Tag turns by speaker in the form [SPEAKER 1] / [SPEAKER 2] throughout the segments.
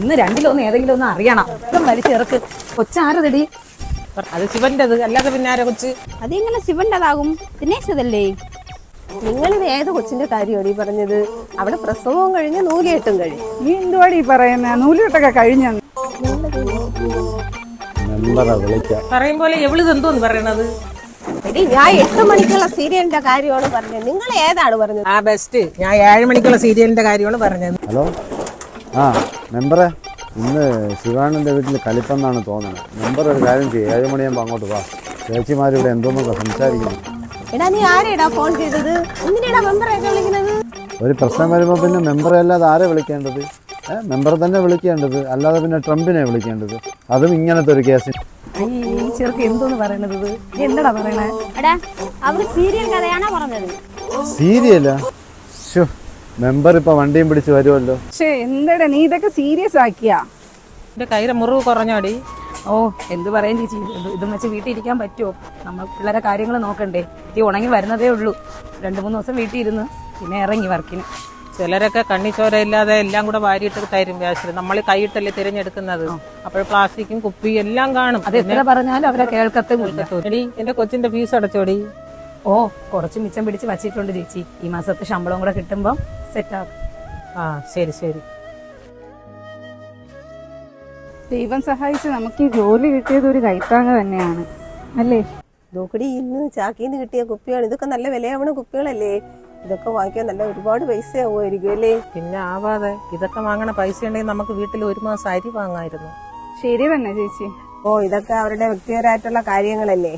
[SPEAKER 1] ഇന്ന് രണ്ടിലൊന്നും ഏതെങ്കിലും ഒന്ന് അറിയണം ഇപ്പം കൊച്ചാറ് കൊച്ചാരതടി.
[SPEAKER 2] അത് ശിവന്റേത്. അല്ലാതെ പിന്നെ ആരെ കൊച്ച്?
[SPEAKER 3] അതെങ്ങനെ ശിവന്റേതാകും. ദിനേശതല്ലേ
[SPEAKER 4] നിങ്ങൾ ഏത് കൊച്ചിന്റെ കാര്യമാണ് ഈ പറഞ്ഞത്? അവിടെ പ്രസവവും കഴിഞ്ഞ് നൂലിയേട്ടും കഴിഞ്ഞു.
[SPEAKER 5] നീ എന്തുവാടി പറയുന്ന? നൂലിയേട്ടൊക്കെ കഴിഞ്ഞു
[SPEAKER 2] പറയും പോലെ എവളിത് എന്തോന്ന് പറയണത്?
[SPEAKER 4] എടി ഞാൻ എട്ട് മണിക്കുള്ള സീരിയലിന്റെ കാര്യമാണ് പറഞ്ഞത്. നിങ്ങൾ ഏതാണ് പറഞ്ഞത്?
[SPEAKER 2] ആ ബെസ്റ്റ് ഞാൻ ഏഴ് മണിക്കുള്ള സീരിയലിന്റെ കാര്യമാണ് പറഞ്ഞത്.
[SPEAKER 6] ഹലോ? ആ. മെമ്പറെ ഇന്ന് ശിവാനന്ദന്റെ വീട്ടിൽ കളിപ്പെന്നാണ് തോന്നുന്നത് മെമ്പർ ഒരു കാര്യം ചെയ്യും ഏഴ് മണിയാകുമ്പോൾ അങ്ങോട്ട് വാ. ചേച്ചിമാരിവിടെ എന്തോന്നൊക്കെ സംസാരിക്കുന്നു.
[SPEAKER 4] എടാ നീ ആരെടാ ഫോൺ ചെയ്തത്? എന്തിനാടാ മെമ്പറൊക്കെ വിളിക്കുന്നത്?
[SPEAKER 6] ഒരു പ്രശ്നം വരുമ്പോൾ പിന്നെ മെമ്പറെ അല്ലാതെ ആരെ വിളിക്കേണ്ടത്? ഏഹ് മെമ്പറെ തന്നെ വിളിക്കേണ്ടത്. അല്ലാതെ പിന്നെ ട്രംപിനെ വിളിക്കേണ്ടത്. അതും ഇങ്ങനത്തെ ഒരു
[SPEAKER 1] കേസ് ചെറുക്ക് എന്തോന്ന് പറയണത് എന്നടാ പറയണേ?
[SPEAKER 3] എടാ അവർ സീരിയൽ കഥയാണോ പറഞ്ഞത്?
[SPEAKER 6] സീരിയലാ? ശോ മെമ്പർ ഇപ്പൊ വണ്ടിയും പിടിച്ച് വരുമല്ലോ.
[SPEAKER 5] പക്ഷേ എന്തടാ നീ ഇതൊക്കെ സീരിയസ് ആക്കിയാ?
[SPEAKER 2] എന്റെ കയ്യിലെ മുറിവ് കുറഞ്ഞോടി.
[SPEAKER 1] ഓ എന്ത് പറയാൻ ചേച്ചി? ഇത് വെച്ച് വീട്ടിൽ ഇരിക്കാൻ പറ്റുമോ? നമ്മൾ പിള്ളേരെ കാര്യങ്ങൾ നോക്കണ്ടേ? ഈ ഉണങ്ങി വരുന്നതേ ഉള്ളൂ. രണ്ടു മൂന്ന് ദിവസം വീട്ടിൽ ഇരുന്ന് പിന്നെ ഇറങ്ങി വർക്കിന്.
[SPEAKER 2] ചിലരൊക്കെ കണ്ണിച്ചോര ഇല്ലാതെ എല്ലാം കൂടെ വാരിയിട്ട് തരും വ്യാശം നമ്മൾ കൈയിട്ടല്ലേ തിരഞ്ഞെടുക്കുന്നത്. അപ്പോൾ പ്ലാസ്റ്റിക്കും കുപ്പിയും എല്ലാം കാണും.
[SPEAKER 1] അത് എത്ര പറഞ്ഞാലും അവരെ കേൾക്കത്തും
[SPEAKER 2] എടി എന്റെ കൊച്ചിന്റെ ഫീസ് അടച്ചോടി.
[SPEAKER 1] ഓ കുറച്ച് മിച്ചം പിടിച്ച് വച്ചിട്ടുണ്ട് ചേച്ചി. ഈ മാസത്തെ ശമ്പളം കൂടെ കിട്ടുമ്പം സെറ്റ് ആകും
[SPEAKER 2] ആ ശരി ശരി.
[SPEAKER 5] ദൈവം സഹായിച്ച് നമുക്ക് ഈ ജോലി കിട്ടിയത് ഒരു കൈത്താങ്ങ തന്നെയാണ്. അല്ലേ?
[SPEAKER 4] നോക്കടി ഇന്ന് ചാക്കീന്ന് കിട്ടിയ കുപ്പിയാണ് ഇതൊക്കെ നല്ല വിലയാവണ കുപ്പികളല്ലേ? ഇതൊക്കെ വാങ്ങിക്കാൻ നല്ല ഒരുപാട് പൈസ ആവുമായിരിക്കും അല്ലേ?
[SPEAKER 2] പിന്നെ ആവാതെ ഇതൊക്കെ വാങ്ങണ പൈസ ഉണ്ടെങ്കിൽ നമുക്ക് വീട്ടിൽ ഒരു മാസം അരി വാങ്ങായിരുന്നു.
[SPEAKER 5] ശരി തന്നെ ചേച്ചി.
[SPEAKER 4] ഓ ഇതൊക്കെ അവരുടെ വ്യക്തിപരമായിട്ടുള്ള കാര്യങ്ങളല്ലേ?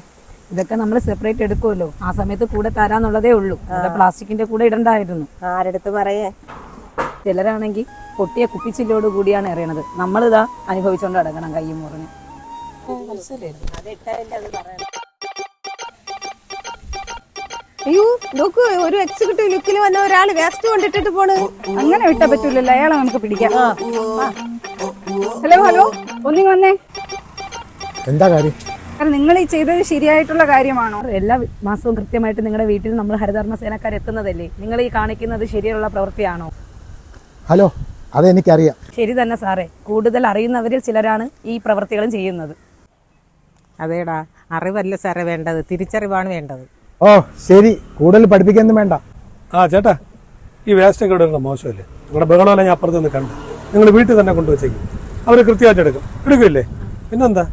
[SPEAKER 1] ഇതൊക്കെ നമ്മൾ സെപ്പറേറ്റ് എടുക്കുമല്ലോ. ആ സമയത്ത് കൂടെ തരാന്നുള്ളതേ ഉള്ളൂ. അത് പ്ലാസ്റ്റിക്കിന്റെ കൂടെ ഇടണ്ടായിരുന്നു.
[SPEAKER 4] ആരെടുത്ത് പറയേ?
[SPEAKER 1] ചിലരാണെങ്കിൽ പൊട്ടിയ കുപ്പിച്ചില്ലോട് കൂടിയാണ് എറിയണത്. നമ്മളിതാ അനുഭവിച്ചുകൊണ്ട് അടങ്ങണം കയ്യും മുറിഞ്ഞ്.
[SPEAKER 4] അയ്യോ നോക്കൂ ഒരു എക്സിക്യൂട്ടീവ് ലുക്കിൽ വന്ന ഒരാൾ വേസ്റ്റ് കൊണ്ടിട്ടിട്ട് പോണ്.
[SPEAKER 5] അങ്ങനെ വിട്ടാ പറ്റൂലല്ലോ അയാളെ നമുക്ക് പിടിക്കാം. ഹലോ ഹലോ ഒന്നിങ്ങ് വന്നേ.
[SPEAKER 7] എന്താ കാര്യം?
[SPEAKER 5] കാരണം നിങ്ങൾ ഈ ചെയ്തത് ശരിയായിട്ടുള്ള കാര്യമാണോ?
[SPEAKER 1] എല്ലാ മാസവും കൃത്യമായിട്ട് നിങ്ങളുടെ വീട്ടിൽ നമ്മൾ ഹരിധർമ്മ സേനക്കാർ എത്തുന്നതല്ലേ? നിങ്ങൾ ഈ കാണിക്കുന്നത് ശരിയുള്ള പ്രവൃത്തിയാണോ?
[SPEAKER 7] ഹലോ അതെനിക്കറിയാം.
[SPEAKER 1] ശരി തന്നെ സാറേ. കൂടുതൽ അറിയുന്നവരിൽ ചിലരാണ് ഈ പ്രവൃത്തികളും ചെയ്യുന്നത്.
[SPEAKER 2] അതേടാ അറിവല്ല സാറേ വേണ്ടത്. തിരിച്ചറിവാണ് വേണ്ടത്.
[SPEAKER 7] ഓ ശരി. കൂടുതൽ പഠിപ്പിക്കൊന്നും വേണ്ട.
[SPEAKER 8] ആ ചേട്ടാ ഈ വേസ്റ്റ് ഒക്കെ ഇടേണ്ട മോശമല്ലേ? നിങ്ങളുടെ ബഹളമല്ല ഞാൻ അപ്പുറത്ത് നിന്ന് കണ്ടു. നിങ്ങൾ വീട്ടിൽ തന്നെ കൊണ്ടുവച്ചേക്കും. അവർ കൃത്യമായിട്ട് എടുക്കും. എടുക്കില്ലേ? പിന്നെന്താ?